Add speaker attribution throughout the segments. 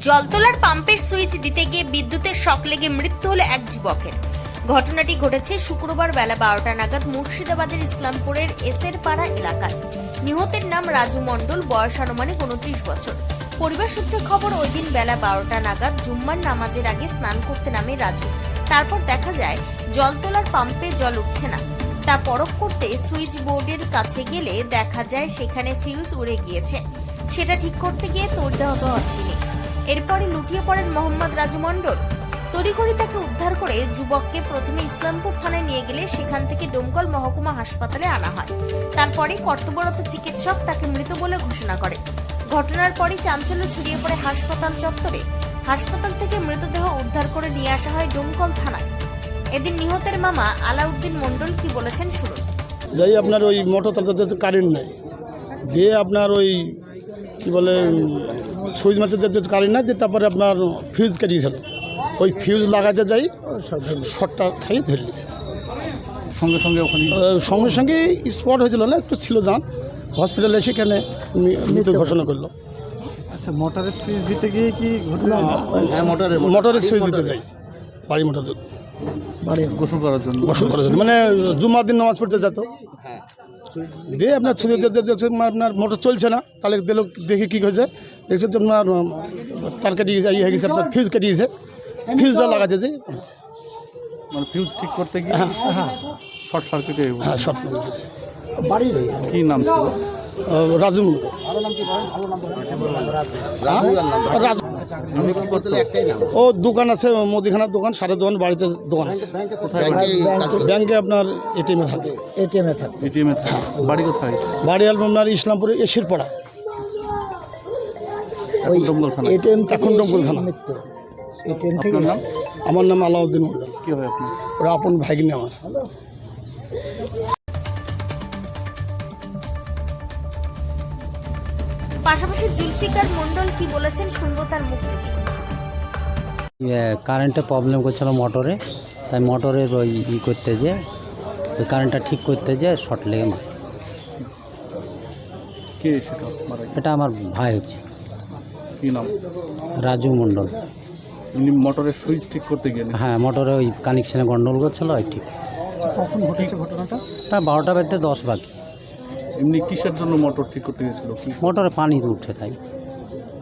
Speaker 1: জলতলার পাম্পের সুইচ দিতে গিয়ে বিদ্যুতের শক লেগে মৃত্যু হলো এক যুবকের। ঘটনাটি ঘটেছে শুক্রবার বেলা বারোটা নাগাদ মুর্শিদাবাদের ইসলামপুরের এসের পাড়া এলাকায়। নিহতের নাম রাজু মণ্ডল, বয়স আনুমানিক উনত্রিশ বছর। পরিবার সূত্রে খবর, ওই দিন বেলা বারোটা নাগাদ জুম্মার নামাজের আগে স্নান করতে নামে রাজু। তারপর দেখা যায়, জলতলার পাম্পে জল উঠছে না। তা পরখ করতে সুইচ বোর্ডের কাছে গেলে দেখা যায়, সেখানে ফিউজ উড়ে গিয়েছে। সেটা ঠিক করতে গিয়ে তোড়দাহত হন তিনি। এরপরে লুটিয়ে পড়েন মোহাম্মদ রাজু মণ্ডল। তড়িঘড়ি তাকে উদ্ধার করে যুবককে প্রথমে ইসলামপুর থানায় নিয়ে গেলে সেখান থেকে ডোমকল মহকুমা হাসপাতালে আনা হয়। তারপরে কর্তব্যরত চিকিৎসক তাকে মৃত বলে ঘোষণা করে। ঘটনার পরই চাঞ্চল্য ছড়িয়ে পড়ে হাসপাতাল চত্বরে। হাসপাতাল থেকে মৃতদেহ উদ্ধার করে নিয়ে আসা হয় ডোমকল থানায়। এদিন নিহতের মামা আলাউদ্দিন মণ্ডল কি বলেছেন শুনুন।
Speaker 2: যাই আপনার ওই মোটর কারেন্ট নেই। দিয়ে আপনার ওই, কি বলে সুইচ মারতে যেতে কারেন্ট নাই দিয়ে তারপরে আপনার ফিউজ কেটে কেটেছিল ওই ফিউজ লাগাতে যাই শটটা খাইয়ে ধরে নিয়েছে।
Speaker 3: সঙ্গে সঙ্গে ওখানে
Speaker 2: সঙ্গে সঙ্গে স্পট হয়েছিল না একটু ছিল যান হসপিটালে সেখানে মৃত ঘোষণা করল।
Speaker 3: আচ্ছা মোটরের সুইচ দিতে গিয়ে কি ঘটনা
Speaker 2: হ্যাঁ মোটরের মোটরের সুইচ দিতে যাই বাড়ি মোটর
Speaker 3: বাড়ি গোসল করার জন্য।
Speaker 2: গোসল করার জন্য। মানে জুম্মার দিন নামাজ পড়তে যেত। দিয়ে আপনার ছুরি দিয়ে দেখছে মানে আপনার মোটর চলছে না। তাহলে দিল দেখি কী হয়েছে? দেখছে আপনার তার কেটে গেছে ইয়ে হয়ে গেছে আপনার ফিউজ কেটে গেছে ফিউজটা লাগাতে যে।
Speaker 3: মানে ফিউজ ঠিক করতে গিয়ে শর্ট সার্কিটে
Speaker 2: হ্যাঁ সব
Speaker 3: কি নাম ছিল?
Speaker 2: রাজু হ্যাঁ? রাজু। ও দোকান আছে মুদিখানার দোকান সারের দোকান বাড়িতে দোকান আছে।
Speaker 3: কোথায়
Speaker 2: ব্যাংকে আপনার এটিএমে থাকে।
Speaker 3: এটিএমে বাড়ি কোথায়?
Speaker 2: বাড়ি আপনার ইসলামপুরে এসির পাড়া
Speaker 3: দমদল থানা
Speaker 2: এখন ডঙ্গল থানা
Speaker 3: আপনার নাম?
Speaker 2: আমার নাম আলাউদ্দিন মন্ডল
Speaker 3: কি হয় আপনার?
Speaker 2: ওরা আপন ভাগিনী আমার।
Speaker 1: পাশাপাশি জুলফিকার মণ্ডল কি বলেছেন শুনব তার মুখ থেকে।
Speaker 4: ইয়ে, কারেন্টে প্রবলেম করছিল মোটরে তাই মোটরের ওই ই করতে যে ওই কারেন্টটা ঠিক করতে যে শর্ট লেগে মারে।
Speaker 3: কে সেটা মারা গেছে?
Speaker 4: এটা আমার ভাই হচ্ছে।
Speaker 3: কি নাম?
Speaker 4: রাজু মণ্ডল।
Speaker 3: উনি মোটরের সুইচ ঠিক করতে গেলেন?
Speaker 4: হ্যাঁ মোটরে ওই কানেকশানে গন্ডগোল করছিল ওই ঠিক।
Speaker 3: কখন ঘটেছে ঘটনাটা?
Speaker 4: বারোটা বাজতে দশ বাকি।
Speaker 3: এমনি কিসের জন্য মোটর ঠিক করতে গেছিল? কি
Speaker 4: মোটরে পানি উঠে তাই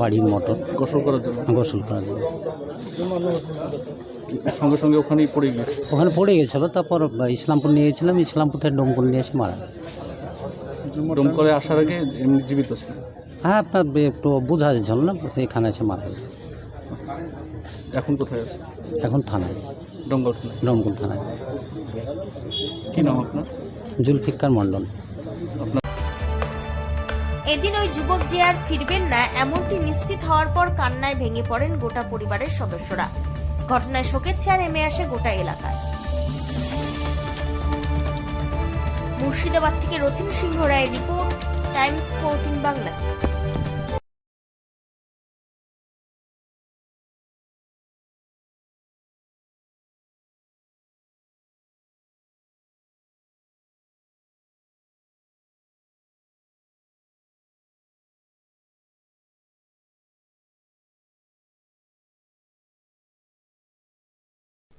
Speaker 4: বাড়ির মোটর
Speaker 3: গোসল করার জন্য?
Speaker 4: গোসল করার জন্য।
Speaker 3: সঙ্গে সঙ্গে ওখানেই পড়ে গিয়েছে?
Speaker 4: ওখানে পড়ে গেছিল তারপর ইসলামপুর নিয়ে গেছিলাম ইসলামপুর থেকে ডোমকল নিয়ে এসে মারা।
Speaker 3: দম আসার আগে এমনি জীবিত ছিল
Speaker 4: হ্যাঁ আপনার একটু বোঝা যাচ্ছিল না এখানে এসে মারা গেছে।
Speaker 3: এখন কোথায় আছে?
Speaker 4: এখন থানায়।
Speaker 3: ডঙ্গল থানায়।
Speaker 4: ডোমকল থানায়।
Speaker 3: কি নাম আপনার?
Speaker 4: জুলফিকার মণ্ডল।
Speaker 1: এদিন ওই যুবক যে আর ফিরবেন না, এমনটি নিশ্চিত হওয়ার পর কান্নায় ভেঙে পড়েন গোটা পরিবারের সদস্যরা। ঘটনায় শোকের ছায়া নেমে আসে গোটা এলাকায় মুর্শিদাবাদ থেকে রথিন সিংহ রায়ের রিপোর্ট, টাইমস ফোরটিন বাংলা।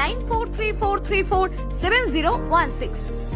Speaker 5: 9434347016.